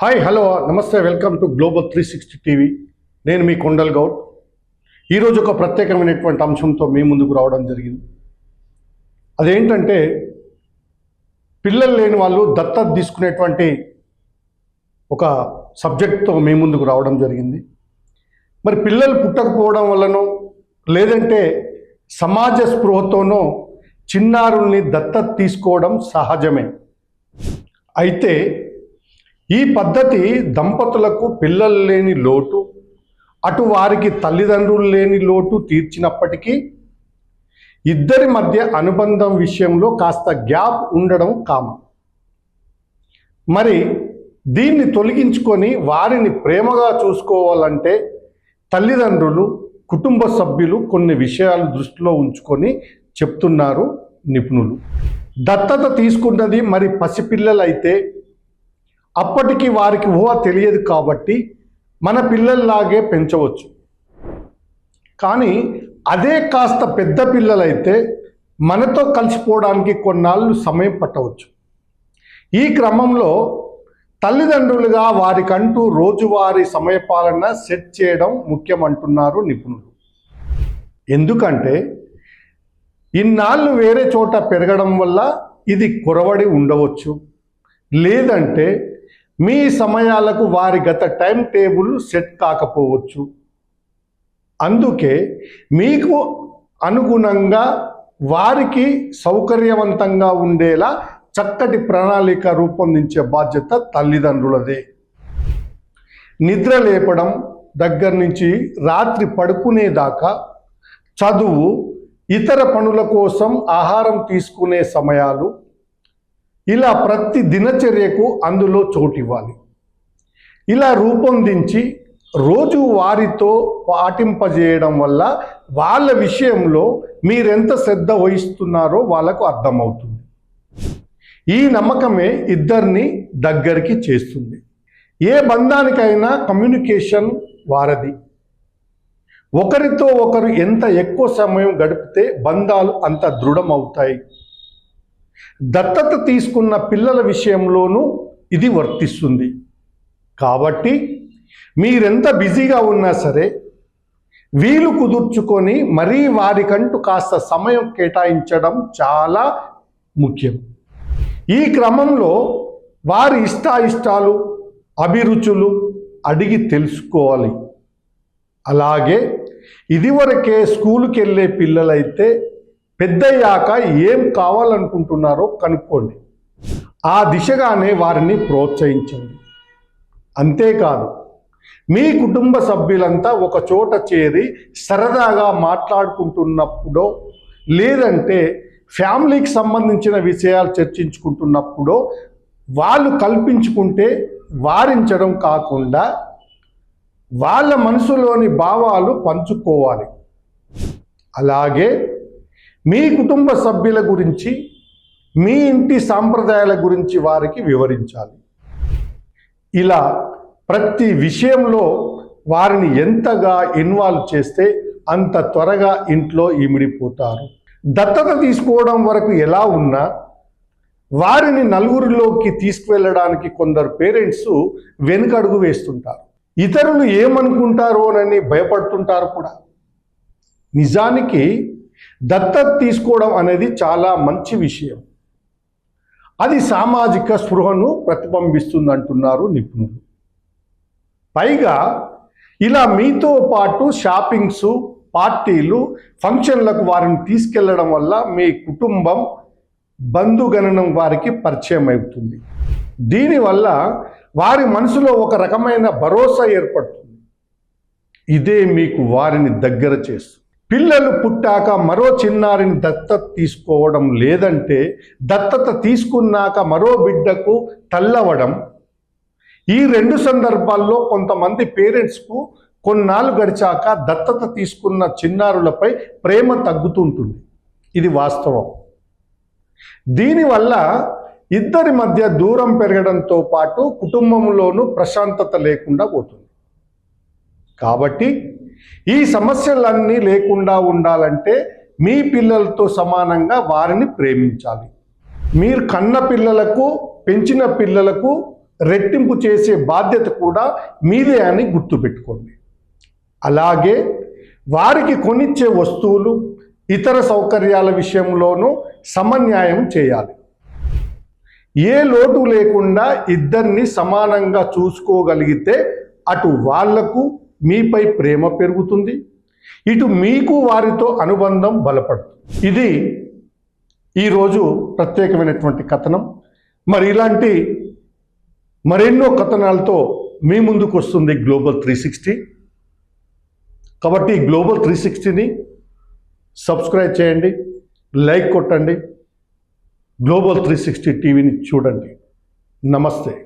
Hi hello నమస్తే welcome to global three sixty TV నేను మీ కొండల్ గౌడ్. ఈరోజు ఒక ప్రత్యేకమైనటువంటి అంశంతో మీ ముందుకు రావడం జరిగింది. అదేంటంటే పిల్లలు లేని వాళ్ళు దత్తత తీసుకునేటువంటి ఒక సబ్జెక్ట్తో మీ ముందుకు రావడం జరిగింది. మరి పిల్లలు పుట్టకపోవడం వల్లనో లేదంటే సమాజ స్పృహతోనో చిన్నారుల్ని దత్తత తీసుకోవడం సహజమే. అయితే ఈ పద్ధతి దంపతులకు పిల్లలు లేని లోటు అటు వారికి తల్లిదండ్రులు లేని లోటు తీర్చినప్పటికీ ఇద్దరి మధ్య అనుబంధం విషయంలో కాస్త గ్యాప్ ఉండడం కామన్. మరి దీన్ని తొలగించుకొని వారిని ప్రేమగా చూసుకోవాలంటే తల్లిదండ్రులు కుటుంబ సభ్యులు కొన్ని విషయాలు దృష్టిలో ఉంచుకొని చెప్తున్నారు నిపుణులు. దత్తత తీసుకున్నది మరి పసిపిల్లలైతే అప్పటికి వారికి ఊహ తెలియదు కాబట్టి మన పిల్లల్లాగే పెంచవచ్చు. కానీ అదే కాస్త పెద్ద పిల్లలైతే మనతో కలిసిపోవడానికి కొన్నాళ్ళు సమయం పట్టవచ్చు. ఈ క్రమంలో తల్లిదండ్రులుగా వారికంటూ రోజువారీ సమయపాలన సెట్ చేయడం ముఖ్యమంటున్నారు నిపుణులు. ఎందుకంటే ఇన్నాళ్ళు వేరే చోట పెరగడం వల్ల ఇది కొరవడి ఉండవచ్చు. లేదంటే మీ సమయాలకు వారి గత టైం టేబుల్ సెట్ కాకపోవచ్చు. అందుకే మీకు అనుగుణంగా వారికి సౌకర్యవంతంగా ఉండేలా చక్కటి ప్రణాళిక రూపొందించే బాధ్యత తల్లిదండ్రులదే. నిద్ర లేపడం దగ్గర నుంచి రాత్రి పడుకునేదాకా చదువు ఇతర పనుల కోసం ఆహారం తీసుకునే సమయాలు ఇలా ప్రతి దినచర్యకు అందులో చోటు ఇవ్వాలి ఇలా రూపొందించి రోజు వారితో పాటింపజేయడం వల్ల వాళ్ళ విషయంలో మీరెంత శ్రద్ధ వహిస్తున్నారో వాళ్ళకు అర్థమవుతుంది. ఈ నమ్మకమే ఇద్దరిని దగ్గరికి చేస్తుంది. ఏ బంధానికైనా కమ్యూనికేషన్ వారది ఒకరితో ఒకరు ఎంత ఎక్కువ సమయం గడిపితే బంధాలు అంత దృఢమవుతాయి. దత్తత తీసుకున్న పిల్లల విషయంలోనూ ఇది వర్తిస్తుంది. కాబట్టి మీరెంత బిజీగా ఉన్నా సరే వీలు కుదుర్చుకొని మరీ వారికంటూ కాస్త సమయం కేటాయించడం చాలా ముఖ్యం. ఈ క్రమంలో వారి ఇష్టాయిష్టాలు అభిరుచులు అడిగి తెలుసుకోవాలి. అలాగే ఇదివరకే స్కూల్కి వెళ్ళే పిల్లలైతే పెద్దయ్యాక ఏం కావాలనుకుంటున్నారో కనుక్కోండి. ఆ దిశగానే వారిని ప్రోత్సహించండి. అంతేకాదు మీ కుటుంబ సభ్యులంతా ఒక చోట చేరి సరదాగా మాట్లాడుకుంటున్నప్పుడో లేదంటే ఫ్యామిలీకి సంబంధించిన విషయాలు చర్చించుకుంటున్నప్పుడో వాళ్ళు కల్పించుకుంటే వారించడం కాకుండా వాళ్ళ మనసులోని భావాలు పంచుకోవాలి. అలాగే మీ కుటుంబ సభ్యుల గురించి మీ ఇంటి సాంప్రదాయాల గురించి వారికి వివరించాలి. ఇలా ప్రతి విషయంలో వారిని ఎంతగా ఇన్వాల్వ్ చేస్తే అంత త్వరగా ఇంట్లో ఇమిడిపోతారు దత్తత తీసుకోవడం వరకు ఎలా ఉన్నా వారిని నలుగురిలోకి తీసుకువెళ్ళడానికి కొందరు పేరెంట్స్ వెనుకడుగు వేస్తుంటారు. ఇతరులు ఏమనుకుంటారోనని భయపడుతుంటారు కూడా. నిజానికి దత్తత తీసుకోవడం అనేది చాలా మంచి విషయం. అది సామాజిక స్పృహను ప్రతిబింబిస్తుంది అంటున్నారు నిపుణులు. పైగా ఇలా మీతో పాటు షాపింగ్స్ పార్టీలు ఫంక్షన్లకు వారిని తీసుకెళ్ళడం వల్ల మీ కుటుంబం బంధుగణనం వారికి పరిచయం అవుతుంది. దీనివల్ల వారి మనసులో ఒక రకమైన భరోసా ఏర్పడుతుంది. ఇదే మీకు వారిని దగ్గర చేస్తుంది. పిల్లలు పుట్టాక మరో చిన్నారిని దత్తత తీసుకోవడం లేదంటే దత్తత తీసుకున్నాక మరో బిడ్డకు తల్లవడం. ఈ రెండు సందర్భాల్లో కొంతమంది పేరెంట్స్కు కొన్నాళ్ళు గడిచాక దత్తత తీసుకున్న చిన్నారులపై ప్రేమ తగ్గుతుంటుంది. ఇది వాస్తవం. దీనివల్ల ఇద్దరి మధ్య దూరం పెరగడంతో పాటు కుటుంబంలోనూ ప్రశాంతత లేకుండా పోతుంది. కాబట్టి ఈ సమస్యలన్నీ లేకుండా ఉండాలంటే మీ పిల్లలతో సమానంగా వారిని ప్రేమించాలి. మీరు కన్న పిల్లలకు పెంచిన పిల్లలకు రెట్టింపు చేసే బాధ్యత కూడా మీదే అని గుర్తుపెట్టుకోండి. అలాగే వారికి కొనిచ్చే వస్తువులు ఇతర సౌకర్యాల విషయంలోనూ సమన్యాయం చేయాలి. ఏ లోటు లేకుండా ఇద్దరిని సమానంగా చూసుకోగలిగితే అటు వాళ్ళకు మీపై ప్రేమ పెరుగుతుంది. ఇటు మీకు వారితో అనుబంధం బలపడుతుంది. ఇది ఈరోజు ప్రత్యేకమైనటువంటి కథనం. మరి ఇలాంటి మరెన్నో కథనాలతో మీ ముందుకు వస్తుంది గ్లోబల్ త్రీ సిక్స్టీ కాబట్టి గ్లోబల్ త్రీ సిక్స్టీని సబ్స్క్రైబ్ చేయండి లైక్ కొట్టండి గ్లోబల్ త్రీ సిక్స్టీ టీవీని చూడండి. నమస్తే.